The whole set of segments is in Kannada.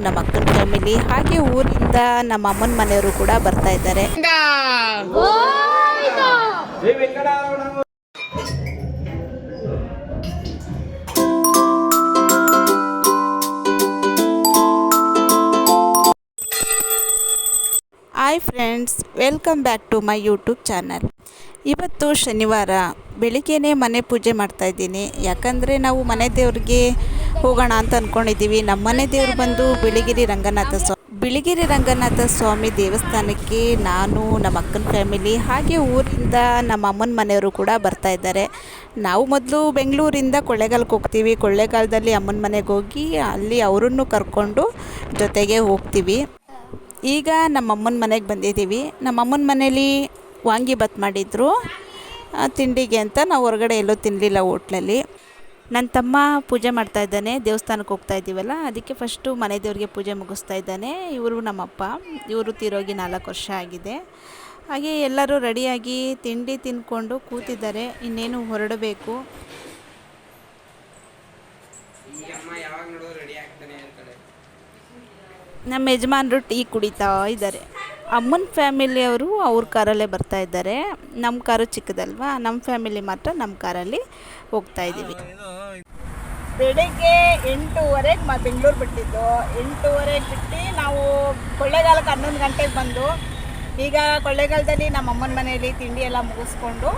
ನಮ್ಮ ಅಕ್ಕನ ಫ್ಯಾಮಿಲಿ ಹಾಗೆ ಊರಿಂದ ನಮ್ಮ ಅಮ್ಮನ ಮನೆಯವರು ಕೂಡ ಬರ್ತಾ ಇದ್ದಾರೆ. Hi friends welcome back to my YouTube channel ಇವತ್ತು ಶನಿವಾರ ಬೆಳಿಗ್ಗೆನೇ ಮನೆ ಪೂಜೆ ಮಾಡ್ತಾ ಇದ್ದೀನಿ. ಯಾಕಂದರೆ ನಾವು ಮನೆ ದೇವ್ರಿಗೆ ಹೋಗೋಣ ಅಂತ ಅಂದ್ಕೊಂಡಿದ್ದೀವಿ ನಮ್ಮ ಮನೆ ದೇವ್ರು ಬಂದು ಬಿಳಿಗಿರಿ ರಂಗನಾಥ ಸ್ವಾಮಿ ಬಿಳಿಗಿರಿ ರಂಗನಾಥ ಸ್ವಾಮಿ ದೇವಸ್ಥಾನಕ್ಕೆ ನಾನು, ನಮ್ಮ ಅಕ್ಕನ ಫ್ಯಾಮಿಲಿ ಹಾಗೆ ಊರಿಂದ ನಮ್ಮ ಅಮ್ಮನ ಮನೆಯವರು ಕೂಡ ಬರ್ತಾ ಇದ್ದಾರೆ. ನಾವು ಮೊದಲು ಬೆಂಗಳೂರಿಂದ ಕೊಳ್ಳೇಗಾಲಕ್ಕೆ ಹೋಗ್ತೀವಿ. ಕೊಳ್ಳೇಗಾಲದಲ್ಲಿ ಅಮ್ಮನ ಮನೆಗೆ ಹೋಗಿ ಅಲ್ಲಿ ಅವರನ್ನು ಕರ್ಕೊಂಡು ಜೊತೆಗೆ ಹೋಗ್ತೀವಿ. ಈಗ ನಮ್ಮ ಅಮ್ಮನ ಮನೆಗೆ ಬಂದಿದ್ದೀವಿ. ನಮ್ಮ ಅಮ್ಮನ ಮನೇಲಿ ವಾಂಗಿಭಾತ್ ಮಾಡಿದ್ರು. ತಿಂಡಿಗೆ ಅಂತ ನಾವು ಹೊರಗಡೆ ಎಲ್ಲೂ ತಿನ್ನಲಿಲ್ಲ ಹೋಟ್ಲಲ್ಲಿ. ನನ್ನ ತಮ್ಮ ಪೂಜೆ ಮಾಡ್ತಾ ಇದ್ದಾನೆ, ದೇವಸ್ಥಾನಕ್ಕೆ ಹೋಗ್ತಾ ಇದ್ದೀವಲ್ಲ, ಅದಕ್ಕೆ ಫಸ್ಟು ಮನೆ ದೇವರಿಗೆ ಪೂಜೆ ಮುಗಿಸ್ತಾ ಇದ್ದಾನೆ. ಇವರು ನಮ್ಮಪ್ಪ, ಇವರು ತಿರೋಗಿ ನಾಲ್ಕು ವರ್ಷ ಆಗಿದೆ. ಹಾಗೆ ಎಲ್ಲರೂ ರೆಡಿಯಾಗಿ ತಿಂಡಿ ತಿಂದ್ಕೊಂಡು ಕೂತಿದ್ದಾರೆ, ಇನ್ನೇನು ಹೊರಡಬೇಕು. ನಮ್ಮ ಯಜಮಾನರು ಟೀ ಕುಡಿತಾ ಇದ್ದಾರೆ. ಅಮ್ಮನ ಫ್ಯಾಮಿಲಿಯವರು ಅವ್ರ ಕಾರಲ್ಲೇ ಬರ್ತಾ ಇದ್ದಾರೆ. ನಮ್ಮ ಕಾರು ಚಿಕ್ಕದಲ್ವಾ? ನಮ್ಮ ಫ್ಯಾಮಿಲಿ ಮಾತ್ರ ನಮ್ಮ ಕಾರಲ್ಲಿ ಹೋಗ್ತಾ ಇದ್ದೀವಿ. ಬೆಳಿಗ್ಗೆ ಎಂಟೂವರೆಗೆ ಮಾ ಬೆಂಗಳೂರು ಬಿಟ್ಟಿದ್ದು. ಎಂಟೂವರೆಗೆ ಬಿಟ್ಟು ನಾವು ಕೊಳ್ಳೇಗಾಲಕ್ಕೆ ಹನ್ನೊಂದು ಗಂಟೆಗೆ ಬಂದು, ಈಗ ಕೊಳ್ಳೇಗಾಲದಲ್ಲಿ ನಮ್ಮ ಅಮ್ಮನ ಮನೆಯಲ್ಲಿ ತಿಂಡಿ ಎಲ್ಲ ಮುಗಿಸ್ಕೊಂಡು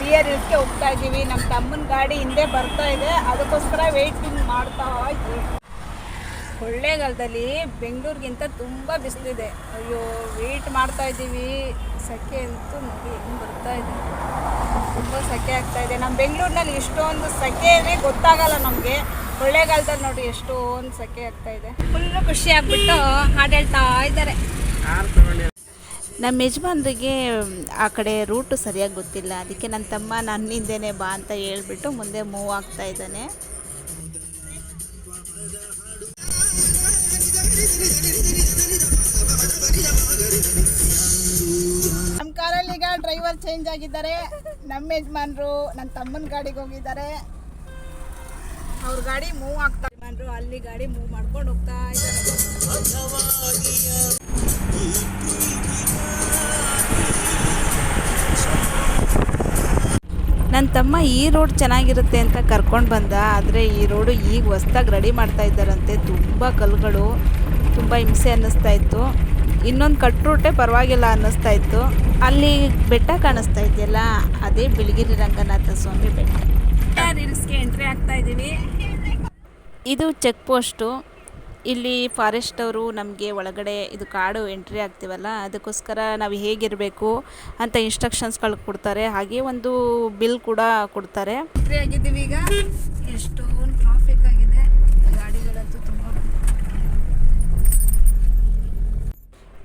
ಬಿ ಆರ್ ಹೋಗ್ತಾ ಇದ್ದೀವಿ. ನಮ್ಮ ತಮ್ಮನ ಗಾಡಿ ಹಿಂದೆ ಬರ್ತಾ ಇದೆ. ಅದಕ್ಕೋಸ್ಕರ ವೆಯ್ಟಿಂಗ್ ಮಾಡ್ತಾ ಇದ್ದೀವಿ. ಕೊಳ್ಳೇಗಾಲದಲ್ಲಿ ಬೆಂಗಳೂರಿಗಿಂತ ತುಂಬ ಬಿಸಿಲಿದೆ. ಅಯ್ಯೋ ವೆಯ್ಟ್ ಮಾಡ್ತಾ ಇದ್ದೀವಿ. ಸೆಕೆ ಅಂತೂ ನೋಡಿ ಹೆಂಗೆ ಬರ್ತಾ ಇದೆ. ತುಂಬ ಸೆಕೆ ಆಗ್ತಾ ಇದೆ. ನಮ್ಮ ಬೆಂಗಳೂರಿನಲ್ಲಿ ಇಷ್ಟೊಂದು ಸೆಕೆನೇ ಗೊತ್ತಾಗಲ್ಲ ನಮಗೆ. ಕೊಳ್ಳೇಗಾಲದಲ್ಲಿ ನೋಡಿ ಎಷ್ಟೊಂದು ಸೆಕೆ ಆಗ್ತಾ ಇದೆ. ಫುಲ್ಲು ಖುಷಿ ಆಗ್ಬಿಟ್ಟು ಹಾಡು ಹೇಳ್ತಾ ಇದ್ದಾರೆ. ನಮ್ಮ ಯಜಮಾನ್ರಿಗೆ ಆ ಕಡೆ ರೂಟು ಸರಿಯಾಗಿ ಗೊತ್ತಿಲ್ಲ. ಅದಕ್ಕೆ ನನ್ನ ತಮ್ಮ ನನ್ನಿಂದೇನೆ ಬಾ ಅಂತ ಹೇಳ್ಬಿಟ್ಟು ಮುಂದೆ ಮೂವ್ ಆಗ್ತಾ ಇದ್ದಾನೆ. ನಮ್ಮ ಕಾರಲ್ಲಿ ಈಗ ಡ್ರೈವರ್ ಚೇಂಜ್ ಆಗಿದ್ದಾರೆ. ನಮ್ಮ ಯಜಮಾನ್ರು ನನ್ನ ತಮ್ಮನ ಗಾಡಿಗೆ ಹೋಗಿದ್ದಾರೆ. ಅವ್ರ ಗಾಡಿ ಮೂವ್ ಆಗ್ತಾ ಯಜಮಾನ್ರು ಅಲ್ಲಿ ಗಾಡಿ ಮೂವ್ ಮಾಡ್ಕೊಂಡು ಹೋಗ್ತಾ ಇದ್ದಾರೆ. ನನ್ನ ತಮ್ಮ ಈ ರೋಡ್ ಚೆನ್ನಾಗಿರುತ್ತೆ ಅಂತ ಕರ್ಕೊಂಡು ಬಂದ, ಆದರೆ ಈ ರೋಡು ಈಗ ಹೊಸ್ದಾಗಿ ರೆಡಿ ಮಾಡ್ತಾ ಇದ್ದಾರಂತೆ. ತುಂಬ ಕಲ್ಲುಗಳು ತುಂಬ ಹಿಂಸೆ ಅನ್ನಿಸ್ತಾ ಇತ್ತು. ಇನ್ನೊಂದು ಕಟ್ ರೂಟೇ ಪರವಾಗಿಲ್ಲ ಅನ್ನಿಸ್ತಾ ಇತ್ತು. ಅಲ್ಲಿ ಬೆಟ್ಟ ಕಾಣಿಸ್ತಾ ಇದೆಯಲ್ಲ ಅದೇ ಬಿಳಿಗಿರಿ ರಂಗನಾಥ ಸ್ವಾಮಿ ಬೆಟ್ಟ. ರೀಲ್ಸ್ಗೆ ಎಂಟ್ರಿ ಆಗ್ತಾ ಇದ್ದೀವಿ. ಇದು ಚೆಕ್ ಪೋಸ್ಟು. ಇಲ್ಲಿ ಫಾರೆಸ್ಟ್ ಅವರು ನಮಗೆ ಒಳಗಡೆ ಇದು ಕಾಡು ಎಂಟ್ರಿ ಆಗ್ತೀವಲ್ಲ ಅದಕ್ಕೋಸ್ಕರ ನಾವು ಹೇಗಿರಬೇಕು ಅಂತ ಇನ್ಸ್ಟ್ರಕ್ಷನ್ಸ್ಗಳು ಕೊಡ್ತಾರೆ. ಹಾಗೆ ಒಂದು ಬಿಲ್ ಕೂಡ ಕೊಡ್ತಾರೆ. ಎಂಟ್ರಿ ಆಗಿದ್ದೀವಿ ಈಗ. ಎಷ್ಟೊಂದು ಟ್ರಾಫಿಕ್ ಆಗಿದೆ ಗಾಡಿಗಳಂತೂ ತುಂಬ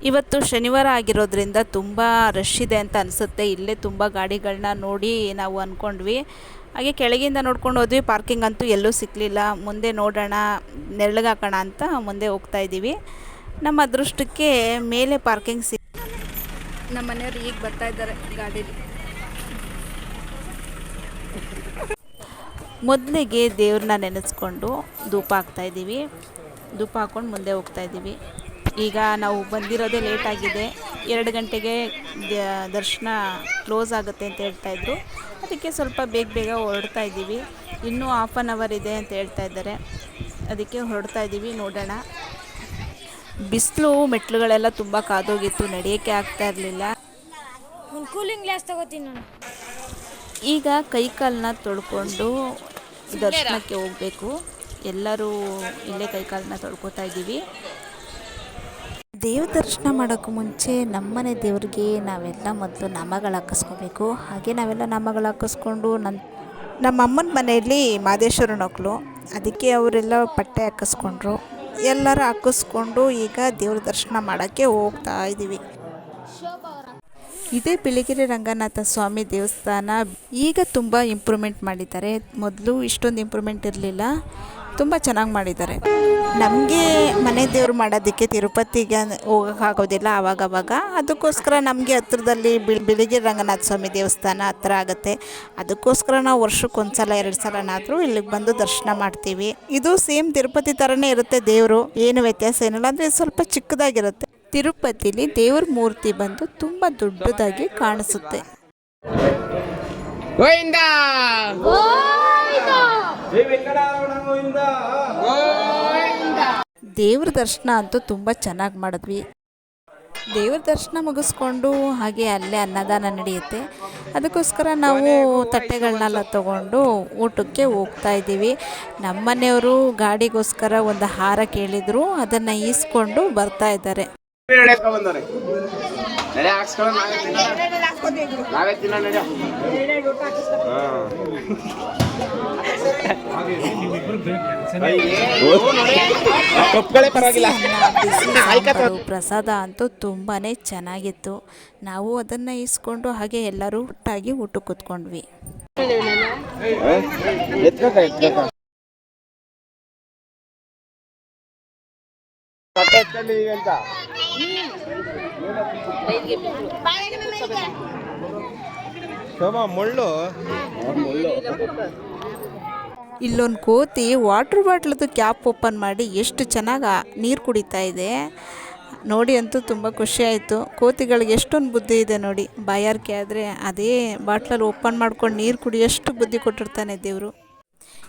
ಇವತ್ತು ಶನಿವಾರ ಆಗಿರೋದ್ರಿಂದ ತುಂಬ ರಶ್ ಇದೆ ಅಂತ ಅನಿಸುತ್ತೆ. ಇಲ್ಲೇ ತುಂಬ ಗಾಡಿಗಳನ್ನ ನೋಡಿ ನಾವು ಅಂದ್ಕೊಂಡ್ವಿ ಹಾಗೆ ಕೆಳಗಿಂದ ನೋಡ್ಕೊಂಡು ಹೋದ್ವಿ. ಪಾರ್ಕಿಂಗ್ ಅಂತೂ ಎಲ್ಲೂ ಸಿಕ್ಕಲಿಲ್ಲ ಮುಂದೆ ನೋಡೋಣ ನೆರಳಗಾಕೋಣ ಅಂತ ಮುಂದೆ ಹೋಗ್ತಾ ಇದ್ದೀವಿ. ನಮ್ಮ ಅದೃಷ್ಟಕ್ಕೆ ಮೇಲೆ ಪಾರ್ಕಿಂಗ್ ಸಿ ನಮ್ಮ ಮನೆಯವರು ಈಗ ಬರ್ತಾ ಇದ್ದಾರೆ ಗಾಡೀಲಿ. ಮೊದಲಿಗೆ ದೇವ್ರನ್ನ ನೆನೆಸ್ಕೊಂಡು ಧೂಪ ಹಾಕ್ತಾಯಿದ್ದೀವಿ ಧೂಪ ಹಾಕ್ಕೊಂಡು ಮುಂದೆ ಹೋಗ್ತಾ ಇದ್ದೀವಿ. ಈಗ ನಾವು ಬಂದಿರೋದೇ ಲೇಟ್ ಆಗಿದೆ. ಎರಡು ಗಂಟೆಗೆ ದರ್ಶನ ಕ್ಲೋಸ್ ಆಗುತ್ತೆ ಅಂತ ಹೇಳ್ತಾ ಇದ್ರು. ಅದಕ್ಕೆ ಸ್ವಲ್ಪ ಬೇಗ ಬೇಗ ಹೊರಡ್ತಾ ಇದ್ದೀವಿ. ಇನ್ನೂ ಹಾಫ್ ಆನ್ ಅವರ್ ಇದೆ ಅಂತ ಹೇಳ್ತಾ ಇದ್ದಾರೆ. ಅದಕ್ಕೆ ಹೊರಡ್ತಾ ಇದ್ದೀವಿ ನೋಡೋಣ. ಬಿಸಿಲು ಮೆಟ್ಲುಗಳೆಲ್ಲ ತುಂಬ ಕಾದೋಗಿತ್ತು ನಡೆಯೋಕ್ಕೆ ಆಗ್ತಾ ಇರಲಿಲ್ಲ. ಕೂಲಿಂಗ್ ಗ್ಲಾಸ್ ತಗೋತೀನಿ ನಾನು ಈಗ ಕೈಕಾಲನ್ನ ತೊಳ್ಕೊಂಡು ದರ್ಶನಕ್ಕೆ ಹೋಗಬೇಕು. ಎಲ್ಲರೂ ಇಲ್ಲೇ ಕೈಕಾಲನ್ನ ತೊಳ್ಕೊತಾ ಇದ್ದೀವಿ. ದೇವ ದರ್ಶನ ಮಾಡೋಕ್ಕೂ ಮುಂಚೆ ನಮ್ಮನೆ ದೇವ್ರಿಗೆ ನಾವೆಲ್ಲ ಮೊದಲು ನಾಮಗಳು ಹಾಕಿಸ್ಕೋಬೇಕು. ಹಾಗೆ ನಾವೆಲ್ಲ ನಾಮಗಳು ಹಾಕಿಸ್ಕೊಂಡು ನನ್ನ ನಮ್ಮ ಅಮ್ಮನ ಮನೆಯಲ್ಲಿ ಮಾದೇಶ್ವರನ ಮಕ್ಕಳು ಅದಕ್ಕೆ ಅವರೆಲ್ಲ ಪಟ್ಟೆ ಹಾಕಿಸ್ಕೊಂಡ್ರು. ಎಲ್ಲರೂ ಹಾಕಿಸ್ಕೊಂಡು ಈಗ ದೇವ್ರ ದರ್ಶನ ಮಾಡೋಕ್ಕೆ ಹೋಗ್ತಾ ಇದ್ದೀವಿ. ಇದೇ ಬಿಳಿಗಿರಿ ರಂಗನಾಥ ಸ್ವಾಮಿ ದೇವಸ್ಥಾನ ಈಗ ತುಂಬ ಇಂಪ್ರೂವ್ಮೆಂಟ್ ಮಾಡಿದ್ದಾರೆ. ಮೊದಲು ಇಷ್ಟೊಂದು ಇಂಪ್ರೂವ್ಮೆಂಟ್ ಇರಲಿಲ್ಲ. ತುಂಬ ಚೆನ್ನಾಗಿ ಮಾಡಿದ್ದಾರೆ. ನಮಗೆ ಮನೆ ದೇವರು ಮಾಡೋದಕ್ಕೆ ತಿರುಪತಿಗೆ ಹೋಗೋಕ್ಕಾಗೋದಿಲ್ಲ ಆವಾಗವಾಗ ಅದಕ್ಕೋಸ್ಕರ ನಮಗೆ ಹತ್ರದಲ್ಲಿ ಬಿಳಿ ಬಿಳಿಗಿರಿ ರಂಗನಾಥ ಸ್ವಾಮಿ ದೇವಸ್ಥಾನ ಹತ್ರ ಆಗುತ್ತೆ. ಅದಕ್ಕೋಸ್ಕರ ನಾವು ವರ್ಷಕ್ಕೆ ಸಲ ಎರಡು ಸಲನಾದರೂ ಇಲ್ಲಿಗೆ ಬಂದು ದರ್ಶನ ಮಾಡ್ತೀವಿ. ಇದು ಸೇಮ್ ತಿರುಪತಿ ಥರನೇ ಇರುತ್ತೆ ದೇವರು. ಏನು ವ್ಯತ್ಯಾಸ ಏನಿಲ್ಲ. ಅಂದರೆ ಸ್ವಲ್ಪ ಚಿಕ್ಕದಾಗಿರುತ್ತೆ. ತಿರುಪತಿಲಿ ದೇವ್ರ ಮೂರ್ತಿ ಬಂದು ತುಂಬ ದೊಡ್ಡದಾಗಿ ಕಾಣಿಸುತ್ತೆ. ಗೋವಿಂದ! ದೇವ್ರ ದರ್ಶನ ಅಂತೂ ತುಂಬ ಚೆನ್ನಾಗಿ ಮಾಡಿದ್ವಿ. ದೇವ್ರ ದರ್ಶನ ಮುಗಿಸ್ಕೊಂಡು ಹಾಗೆ ಅಲ್ಲೇ ಅನ್ನದಾನ ನಡೆಯುತ್ತೆ. ಅದಕ್ಕೋಸ್ಕರ ನಾವು ತಟ್ಟೆಗಳನ್ನೆಲ್ಲ ತಗೊಂಡು ಊಟಕ್ಕೆ ಹೋಗ್ತಾ ಇದ್ದೀವಿ. ನಮ್ಮನೆಯವರು ಗಾಡಿಗೋಸ್ಕರ ಒಂದು ಹಾರ ಕೇಳಿದ್ರು. ಅದನ್ನು ಈಸ್ಕೊಂಡು ಬರ್ತಾ ಇದ್ದಾರೆ. ನಡೆ ಹಾಕ್ಸ್ಕೊಳ್ಳೋ ನಾವೇ ನಡೆ. ಪ್ರಸಾದ ಅಂತೂ ತುಂಬಾನೇ ಚೆನ್ನಾಗಿತ್ತು. ನಾವು ಅದನ್ನ ಇಸ್ಕೊಂಡು ಹಾಗೆ ಎಲ್ಲರೂ ಒಟ್ಟಾಗಿ ಊಟಕ್ಕೆ ಕೂತ್ಕೊಂಡ್ವಿ. ಅಂತ ಇಲ್ಲೊಂದು ಕೋತಿ ವಾಟ್ರ್ ಬಾಟ್ಲದ್ದು ಕ್ಯಾಪ್ ಓಪನ್ ಮಾಡಿ ಎಷ್ಟು ಚೆನ್ನಾಗಿ ನೀರು ಕುಡಿತಾ ಇದೆ. ನೋಡಿ ಅಂತೂ ತುಂಬ ಖುಷಿ ಆಯಿತು. ಕೋತಿಗಳಿಗೆ ಎಷ್ಟೊಂದು ಬುದ್ಧಿ ಇದೆ ನೋಡಿ. ಬಾಯಾರಿಕೆ ಆದರೆ ಅದೇ ಬಾಟ್ಲಲ್ಲಿ ಓಪನ್ ಮಾಡ್ಕೊಂಡು ನೀರು ಕುಡಿಯಷ್ಟು ಬುದ್ಧಿ ಕೊಟ್ಟಿರ್ತಾನೆ ದೇವರು.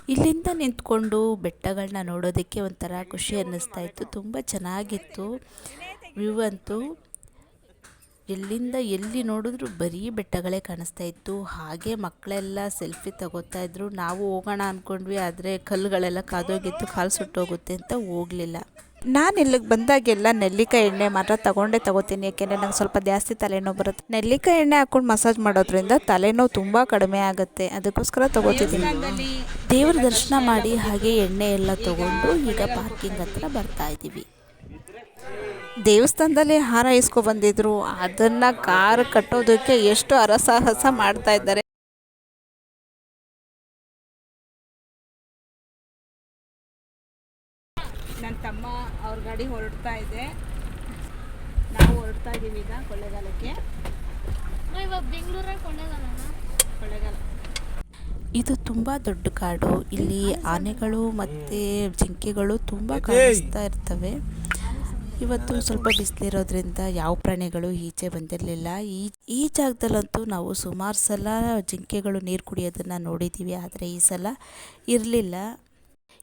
ಇಲ್ಲಿಂದ ನಿಂತ್ಕೊಂಡು ಬೆಟ್ಟಗಳನ್ನ ನೋಡೋದಕ್ಕೆ ಒಂಥರ ಖುಷಿ ಅನ್ನಿಸ್ತಾ ಇತ್ತು. ತುಂಬ ಚೆನ್ನಾಗಿತ್ತು. ವ್ಯೂ ಅಂತೂ ಎಲ್ಲಿಂದ ಎಲ್ಲಿ ನೋಡಿದ್ರು ಬರೀ ಬೆಟ್ಟಗಳೇ ಕಾಣಿಸ್ತಾ ಇತ್ತು. ಹಾಗೆ ಮಕ್ಕಳೆಲ್ಲ ಸೆಲ್ಫಿ ತಗೋತಾ ಇದ್ರು. ನಾವು ಹೋಗೋಣ ಅಂದ್ಕೊಂಡ್ವಿ ಆದರೆ ಕಲ್ಲುಗಳೆಲ್ಲ ಕಾದೋಗಿತ್ತು ಕಾಲು ಸುಟ್ಟೋಗುತ್ತೆ ಅಂತ ಹೋಗಲಿಲ್ಲ. ನಾನು ಇಲ್ಲಿಗೆ ಬಂದಾಗೆಲ್ಲ ನೆಲ್ಲಿಕಾಯಿ ಎಣ್ಣೆ ಮಾತ್ರ ತಗೊಂಡೇ ತಗೋತೀನಿ ಯಾಕೆಂದರೆ ನಂಗೆ ಸ್ವಲ್ಪ ಜಾಸ್ತಿ ತಲೆನೋವು ಬರುತ್ತೆ. ನೆಲ್ಲಿಕಾಯಿ ಎಣ್ಣೆ ಹಾಕೊಂಡು ಮಸಾಜ್ ಮಾಡೋದ್ರಿಂದ ತಲೆನೋವು ತುಂಬ ಕಡಿಮೆ ಆಗುತ್ತೆ. ಅದಕ್ಕೋಸ್ಕರ ತಗೋತಿದ್ದೀನಿ. ದೇವ್ರ ದರ್ಶನ ಮಾಡಿ ಹಾಗೆ ಎಣ್ಣೆ ಎಲ್ಲ ತಗೊಂಡು ಈಗ ಪಾರ್ಕಿಂಗ್ ಹತ್ರ ಬರ್ತಾ ಇದ್ದೀವಿ ದೇವಸ್ಥಾನದಲ್ಲಿ ಹಾರ ಇಸ್ಕೊ ಬಂದಿದ್ರು. ಅದನ್ನ ಕಾರ್ ಕಟ್ಟೋದಕ್ಕೆ ಎಷ್ಟು ಹರಸಾಹಸ ಮಾಡ್ತಾ ಇದ್ದಾರೆ. ನನ್ನ ತಮ್ಮ ಅವ್ರ ಗಾಡಿ ಹೊರಡ್ತಾ ಇದೆ. ನಾವು ಹೊರಡ್ತಾ ಇದ್ದೀವಿ ಈಗ ಕೊಳ್ಳೇಗಾಲಕ್ಕೆ. ಇವಾಗ ಬೆಂಗಳೂರಾಗ ಕೊಳ್ಳೇಗಾಲ ಕೊಳ್ಳೇಗಾಲ. ಇದು ತುಂಬಾ ದೊಡ್ಡ ಕಾಡು. ಇಲ್ಲಿ ಆನೆಗಳು ಮತ್ತೆ ಜಿಂಕೆಗಳು ತುಂಬ ಕಾಣಿಸ್ತಾ ಇರ್ತವೆ. ಇವತ್ತು ಸ್ವಲ್ಪ ಬಿಸಿಲಿರೋದ್ರಿಂದ ಯಾವ ಪ್ರಾಣಿಗಳು ಈಚೆ ಬಂದಿರಲಿಲ್ಲ. ಈ ಈ ಜಾಗದಲ್ಲಂತೂ ನಾವು ಸುಮಾರು ಸಲ ಜಿಂಕೆಗಳು ನೀರು ಕುಡಿಯೋದನ್ನು ನೋಡಿದ್ದೀವಿ ಆದರೆ ಈ ಸಲ ಇರಲಿಲ್ಲ.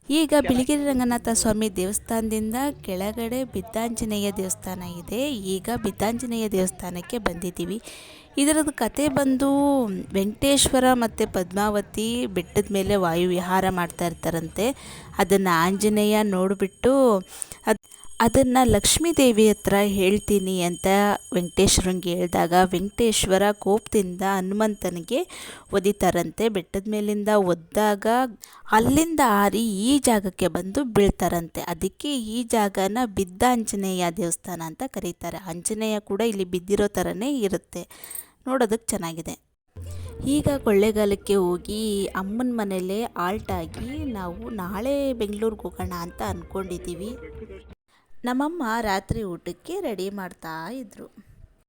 ಈಗ ಬಿಳಿಗಿರಿ ರಂಗನಾಥ ಸ್ವಾಮಿ ದೇವಸ್ಥಾನದಿಂದ ಕೆಳಗಡೆ ಬಿದ್ದಾಂಜನೇಯ ದೇವಸ್ಥಾನ ಇದೆ. ಈಗ ಬಿದ್ದಾಂಜನೇಯ ದೇವಸ್ಥಾನಕ್ಕೆ ಬಂದಿದ್ದೀವಿ. ಇದರದ್ದು ಕತೆ ಬಂದು ವೆಂಕಟೇಶ್ವರ ಮತ್ತು ಪದ್ಮಾವತಿ ಬೆಟ್ಟದ ಮೇಲೆ ವಾಯು ವಿಹಾರ ಮಾಡ್ತಾ ಇರ್ತಾರಂತೆ. ಅದನ್ನು ಆಂಜನೇಯ ನೋಡಿಬಿಟ್ಟು ಅದು ಅದನ್ನು ಲಕ್ಷ್ಮೀ ದೇವಿ ಹತ್ರ ಹೇಳ್ತೀನಿ ಅಂತ ವೆಂಕಟೇಶ್ವರಂಗೆ ಹೇಳಿದಾಗ ವೆಂಕಟೇಶ್ವರ ಕೋಪದಿಂದ ಹನುಮಂತನಿಗೆ ಒದಿತಾರಂತೆ. ಬೆಟ್ಟದ ಮೇಲಿಂದ ಒದ್ದಾಗ ಅಲ್ಲಿಂದ ಹಾರಿ ಈ ಜಾಗಕ್ಕೆ ಬಂದು ಬೀಳ್ತಾರಂತೆ. ಅದಕ್ಕೆ ಈ ಜಾಗನ ಬಿದ್ದ ಆಂಜನೇಯ ದೇವಸ್ಥಾನ ಅಂತ ಕರೀತಾರೆ. ಆಂಜನೇಯ ಕೂಡ ಇಲ್ಲಿ ಬಿದ್ದಿರೋ ಥರನೇ ಇರುತ್ತೆ. ನೋಡೋದಕ್ಕೆ ಚೆನ್ನಾಗಿದೆ. ಈಗ ಕೊಳ್ಳೇಗಾಲಕ್ಕೆ ಹೋಗಿ ಅಮ್ಮನ ಮನೇಲೆ ಆಲ್ಟಾಗಿ ನಾವು ನಾಳೆ ಬೆಂಗಳೂರಿಗೆ ಹೋಗೋಣ ಅಂತ ಅಂದ್ಕೊಂಡಿದ್ದೀವಿ ನಮ್ಮಮ್ಮ ರಾತ್ರಿ ಊಟಕ್ಕೆ ರೆಡಿ ಮಾಡ್ತಾ ಇದ್ರು.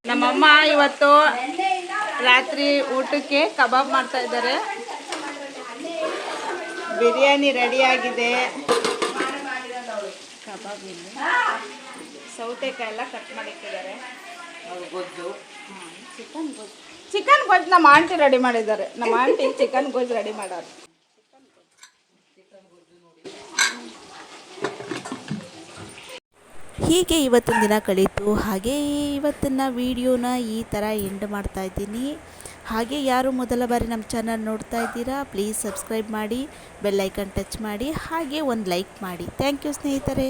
ನಮ್ಮಮ್ಮ ಇವತ್ತು ರಾತ್ರಿ ಊಟಕ್ಕೆ ಕಬಾಬ್ ಮಾಡ್ತಾ ಇದ್ದಾರೆ. ಬಿರಿಯಾನಿ ರೆಡಿ ಆಗಿದೆ. ಕಬಾಬ್ ಇಲ್ಲಿ. ಸೌತೆಕಾಯಿ ಎಲ್ಲ ಕಟ್ ಮಾಡಿಟ್ಟಿದ್ದಾರೆ ಚಿಕನ್ ಗೊಜ್ಜು. ಚಿಕನ್ ಗೊಜ್ಜು ನಮ್ಮ ಆಂಟಿ ರೆಡಿ ಮಾಡಿದ್ದಾರೆ. ನಮ್ಮ ಆಂಟಿ ಚಿಕನ್ ಗೊಜ್ಜು ರೆಡಿ ಮಾಡೋರು. ಹೀಗೆ ಇವತ್ತಿನ ದಿನ ಕಳೀತು. ಹಾಗೆ ಇವತ್ತಿನ ವಿಡಿಯೋನ ಈ ಥರ ಎಂಡ್ ಮಾಡ್ತಾ ಇದ್ದೀನಿ. ಹಾಗೆ ಯಾರು ಮೊದಲ ಬಾರಿ ನಮ್ಮ ಚಾನಲ್ ನೋಡ್ತಾ ಇದ್ದೀರಾ, ಪ್ಲೀಸ್ ಸಬ್ಸ್ಕ್ರೈಬ್ ಮಾಡಿ ಬೆಲ್ಲೈಕನ್ ಟಚ್ ಮಾಡಿ, ಹಾಗೆ ಒಂದು ಲೈಕ್ ಮಾಡಿ. ಥ್ಯಾಂಕ್ ಯು ಸ್ನೇಹಿತರೆ.